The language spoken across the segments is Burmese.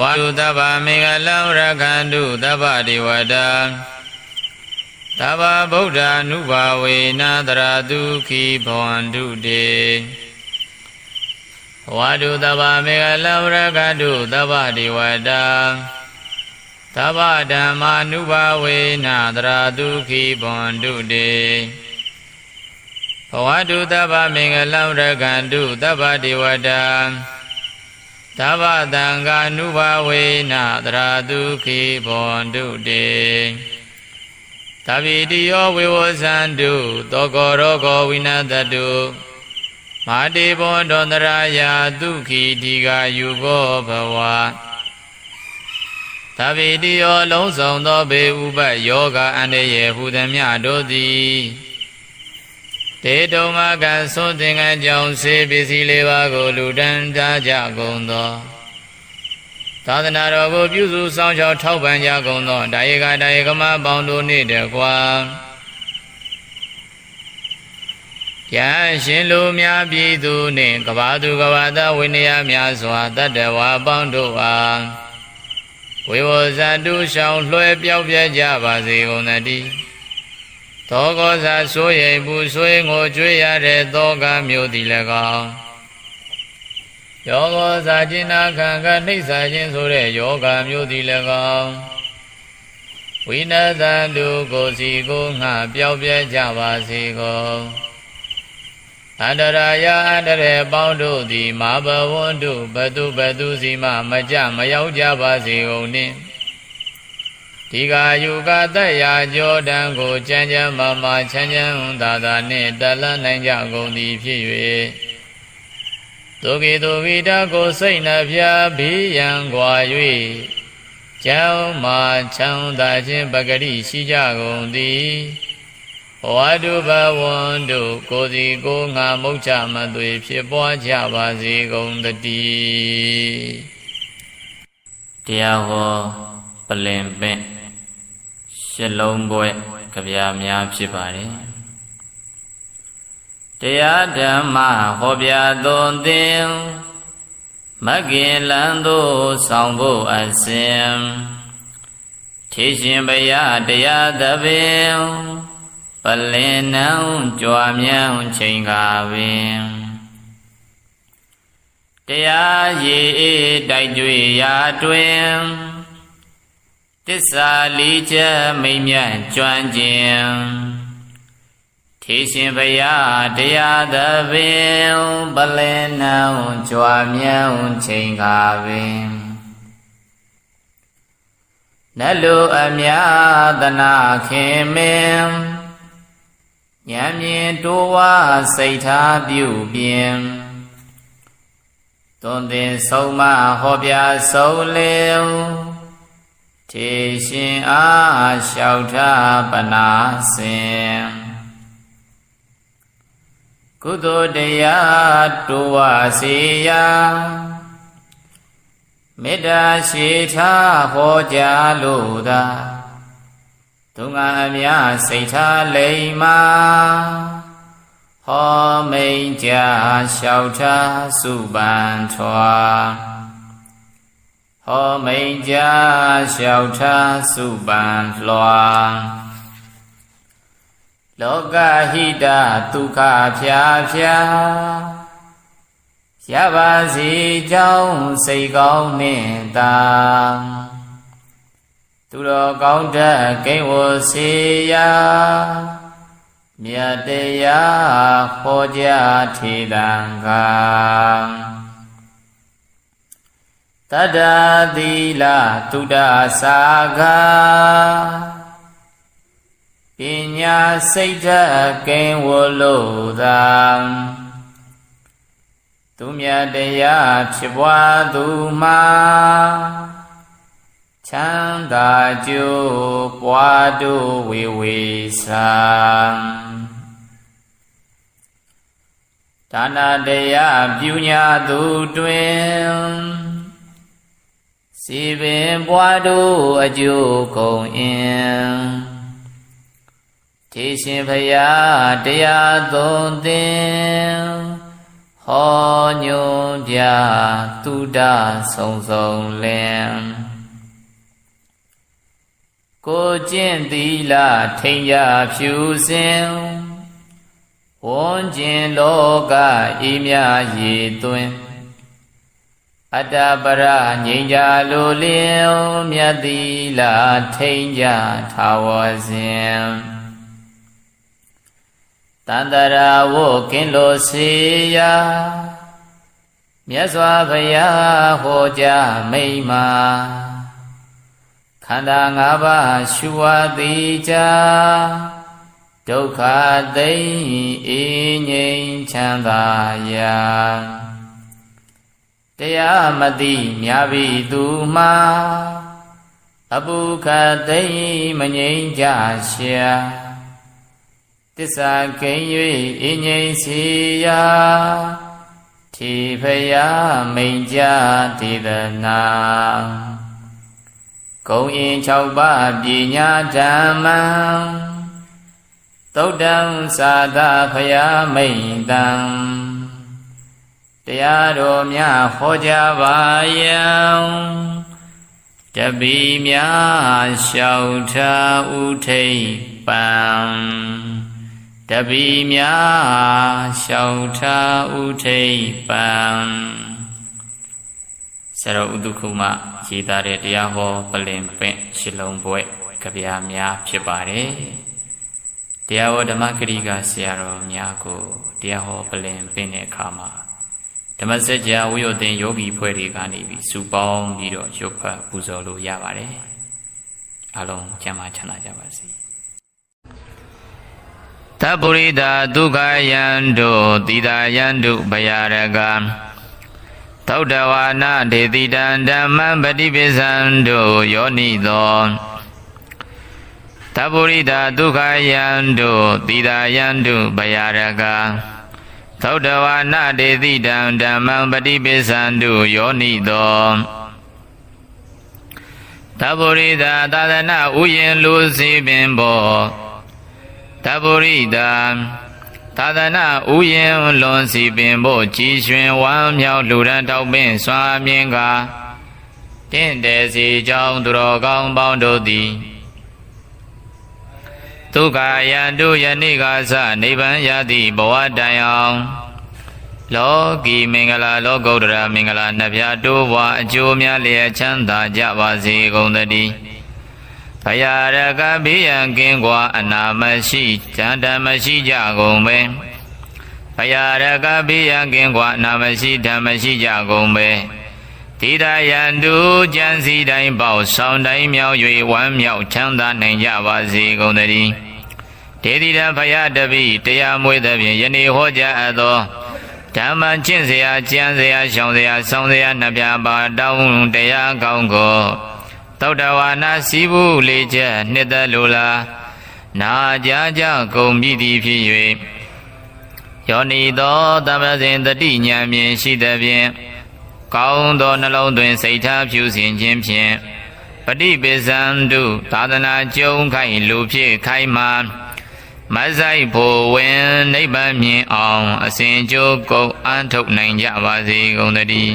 ဝတုတဗ္ဗမေဃလံရခန္တုတဗ္ဗဒေဝတာတဗ္ဗဗုဒ္ဓ ानु ဘာဝေနတရာတုခိဘဝန္တုတေဝတုတဗ္ဗမေဃလံရခန္တုတဗ္ဗဒေဝတာသဗ္ဗဓမ္မာနုဘာဝေနတရာတုခိဘဝန္တုတေဘဝတုတဗ္ဗမေဃလံရခန္တုတဗ္ဗဒေဝတာ သဗ္ဗတံဃာနုဘာဝေနတရာတုခိဘောန္တုတေသဗ္ဗိတိယောဝေဝဇန္တုသောကောရောဂောဝိနတတုမာတိဘောဒောန္တရာယာဒုခိတိကာယုကောဘဝသဗ္ဗိတိယောလုံးစုံသောဘေဥပယောဂအန္တရေဟူသည်မြတို့သည် တေတုံမကသွန်သင်္ကန်းကြောင့်စေပစ္စည်းလေးပါးကိုလူတန်းထားကြကုန်သောသာသနာတော်ကိုပြုစုဆောင်ရှောက်ထောက်ပံ့ကြကုန်သောဒါယေကဒါယေကမပေါင်းတို့နှင့်တကွာယံရှင်လူများပြည်သူနှင့်ကဘာသူကဘာသားဝိနည်းများစွာတတ္တဝါပေါင်းတို့အားဝေဝဇာတုရှောင်းလွှဲပြောက်ပြကြပါစေကုန်သတည်း သောကောစာစိုးရိမ်ပူဆွေးငိုကြွေးရတဲ့သောကမျိုးသည်၎င်းယောဂောစာจินနာခံကနှိစ္ဆာခြင်းဆိုတဲ့ယောဂမျိုးသည်၎င်းဝိနသံတုကိုစီကိုငှပျောက်ပြဲကြပါစေကုန်အန္တရာယအန္တရေပေါင်းတို့သည်မာဘဝန္တုဘတုဘတုစီမမကြမရောက်ကြပါစေကုန်နှင့် ဒီကာယုကတ္တရာကြောတံကိုကြံကြံမာမာချမ်းချမ်းသာသာနှင့်တလန်းနိုင်ကြကုန်သည်ဖြစ်၍သုခိတုဝိတကိုစိတ်နှဖျားဘီယံကွာ၍ကျောင်းမာချမ်းသာခြင်းပဂရိရှိကြကုန်သည်ဘဝတုဘဝန္တုကိုစီကိုငါမုတ်ချမသွေဖြစ်ပွားကြပါစေကုန်တည်းတရားဟောပလင်ပင့် ရှစ်လုံးပွဲကြပြာများဖြစ်ပါတယ်တရားဓမ္မဟောပြသွန်သင်မဂ္ဂင်လန်းသို့ဆောင်ဖို့အစဉ်ထေရှင်ဘုရားတရားသဘင်ပလင်နံကြွားမြောင်းချိန်ကာပင်တရားရည်တိုက်ကြွေရာတွင် တစ္ဆာလေးချက်မိမ့်မြတ်ကျွမ်းကျင်ထေရှင်ဘုရားတရားသဘင်ပလင်နံကြွားမြောင်းချိန်ကာပင်နလူအမြသနာခင်မင်းဉာဏ်မြင်တိုးဝါစိတ်ထားပြုပြင်သွန်သင်ဆုံးမဟောပြဆုံးလင် ထေရှင်အားလျှောက်ထားပနာစင်ကုသိုလ်တရားတိုးဝစေရာမေတ္တာရှိထားဟောကြားလို့သာသူငါအမြစိတ်ထားလိမ္မာဟောမိန်ကြလျှောက်ထားစုပန်ထွာ ဟောမိန်ကြလျှောက်ထားစုပန်လွှာလောကဟိတဒုက္ခဖြာဖြာရပါစေကြောင်းစိတ်ကောင်းနှင့်သာသူတော်ကောင်းတဲ့ကိဝစေယမြတ်တရားဟောကြားထေတံက တတ္တသီလတုဒ္ဒစာကပညာစိတ်ဓာတ်ကင်းဝလို့သာသူမြတ်တရားဖြစ်ပွားသူမှာချမ်းသာကျိုးပွားတို့ဝေဝေသံဒါနတရားပြုညာသူတွင် စီပင်ပွားတို့အကျိုးကုန်အင်ထေရှင်ဖရာတရားသွန်သင်ဟဩညွန်ပြတုဒ္ဒဆုံဆုံလင်ကိုကျင့်သီလထိန်ရဖြူစင်ဝန်းကျင်လောကဤမြရေသွင်း အတ္တပရငြိမ်းကြလိုလျင်မြတ်သီလထိန်ကြထာဝစဉ်တန္တရာဝုကင်းလို့စေရာမြတ်စွာဘုရားဟောကြားမိမ့်မာခန္ဓာ၅ပါးရှုဝသည်ကြာဒုက္ခသိမ့်အေးငြိမ်းချမ်းသာရာ တရားမသိမြာပြီသူမှာအပုခသိမ့်မငြိမ်းကြရှာတစ္ဆာကိန်း၍အငြိမ်းစီရာထေဖယာမိန်ကြဒေသနာကုံရင်၆ပါးပညာဓမ္မံသုတ်တံသာသဖယာမိန်တံ တရားတော်များဟောကြားပါယံတပိများလျှောက်ထားဥထိတ်ပံတပိများလျှောက်ထားဥထိတ်ပံဆရာဥဒုခုမရေးသားတဲ့တရားဟောပလင်ပင့်ရှစ်လုံးပွဲကြပြားများဖြစ်ပါတယ်တရားဟောဓမ္မဂရိကဆရာတော်များကိုတရားဟောပလင်ပင့်တဲ့အခါမှာ ဓမ္မစကြာဝိယုသင်ယောဂီဖွဲ့တွေကနေပြီးစုပေါင်းပြီးတော့ရုပ်ဖတ်ပူဇော်လို့ရပါတယ်အလုံးကျမ်းမာချမ်းသာကြပါစေသဗ္ဗရိတာဒုက္ခယံတို့တိတာယံတို့ဘယရကသုဒ္ဓဝါနာဒေတိတံဓမ္မံပฏิပိသံတို့ယောနိသောသဗ္ဗရိတာဒုက္ခယံတို့တိတာယံတို့ဘယရက သုဒ္ဓဝါနာဒေတိတံဓမ္မံပฏิပိသံတို့ယောနိသောသဗ္ဗရိတာသာသနာဥယျင်လူစီပင်ဘောတပုရိတာသာသနာဥယျင်လွန်စီပင်ဖို့ကြည်ရွှင်ဝမ်းမြောက်လူရန်ထောက်ပင်စွာမြင်ကားတင့်တယ်စီကြောင်းသူတော်ကောင်းပေါင်းတို့သည် ဒုက္ခယံတို့ယနေ့ကစနိဗ္ဗာန်ရသည့်ဘဝတိုင်အောင်လောကီမင်္ဂလာလောကုတ္တရာမင်္ဂလာနှစ်ပြားတိုးဘွားအကျိုးများလျက်ချမ်းသာကြပါစေကုန်သတည်းဘယရကဘေးရန်ကင်းကွာအနာမရှိဇန္တမရှိကြကုန်ပဲဘယရကဘေးရန်ကင်းကွာအနာမရှိဓမ္မရှိကြကုန်ပဲ ဒေတာယန္တုကြံစီတိုင်းပေါဆောင်တိုင်းမြောက်၍ဝမ်းမြောက်ချမ်းသာနိုင်ကြပါစေကုန်သတည်းဒေတိတံဖယားတပိတရားမွေးသဖြင့်ယနေ့ဟောကြားအပ်သောဓမ္မချင့်စရာကြံစရာရှောင်စရာဆောင်းစရာနှပြပါတောင်းတရားကောင်းကိုတောက်တဝါနာစီဘူးလေးချက်နှစ်သက်လိုလားနာကြကြကုန်ပြီသည်ဖြစ်၍ယောနိသောသမဇင်တတိညာမြင်ရှိသည်ဖြင့် ကောင်းသောနှလုံးသွင်းစိတ်ထားဖြူစင်ခြင်းဖြင့်ပฏิပိစံတုသာသနာကျုံခိုင်လူဖြစ်ခိုင်မာမဆိုင်ဖို့ဝင်နိဗ္ဗာန်မြင်အောင်အစဉ်ကြိုးကုန်အန်းထုတ်နိုင်ကြပါစေကုန်သတည်း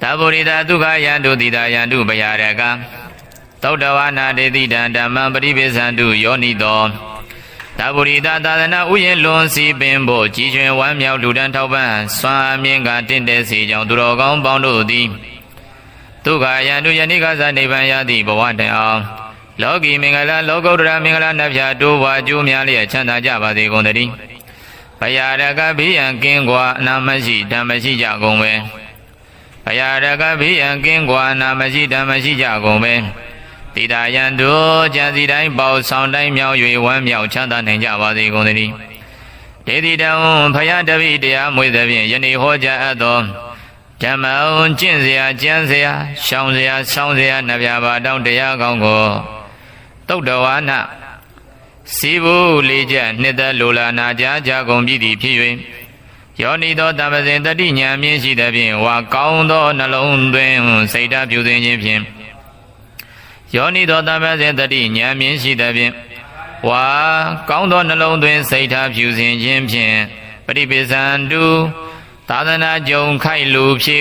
သဗ္ဗရိတာဒုက္ခယံတုတိတာယံတုဘယရကသောတဝနာတေတိတံဓမ္မပရိပိသံတုယောနိတော သဗ္ဗရိတာသာသနာဥယျလွန်စီပင်ဖို့ကြည်ကျွင်ဝမ်းမြောက်လူတန်းထောက်ပံ့စွာမြင့်ကတင့်တဲ့စီကြောင့်သူတော်ကောင်းပေါင်းတို့သည်ဒုက္ခယံတုယနေ့ကစားနိဗ္ဗာန်ရသည့်ဘဝတန်အောင်လောကီမင်္ဂလာလောကုတ္တရာမင်္ဂလာနှဖျားတိုးပွားအကျိုးများလျက်ချမ်းသာကြပါစေကုန်သတည်းဘယရကဘေးရန်ကင်းကွာအနာမရှိဓမ္မရှိကြကုန်ပဲဘယရကဘေးရန်ကင်းကွာအနာမရှိဓမ္မရှိကြကုန်ပဲ တိတာယံတို့ကြံစီတိုင်းပေါဆောင်တိုင်းမြောက်၍ဝမ်းမြောက်ချမ်းသာနိုင်ကြပါစေကုန်သတည်းဒေတိတံဖယတပိတရားမွေသဖြင့်ယနေ့ဟောကြားအပ်သောဓမ္မံကျင့်စရာကြံစရာရှောင်စရာဆောင်းစရာနှပြပါတောင်းတရားကောင်းကိုတုတ်တော်ဝါနစီဘူးလေးချက်နှစ်သက်လိုလာနာကြားကြကုန်ပြီသည်ဖြစ်၍ယောနိသောတမ္ပစဉ်တတိညာမြင့်ရှိသည်ဖြင့်ဝါကောင်းသောနှလုံးသွင်းစိတ်ဓာတ်ပြုစဉ်ခြင်းဖြင့် ယောနီသောတပ္ပဇင်တတိညာမြင့်ရှိသဖြင့်ဝါကောင်းသောနှလုံးသွင်းစိတ်ဓာတ်ပြုစဉ်ခြင်းဖြင့်ပပရိပိစံတုသာသနာကြုံခိုက်လူဖြစ်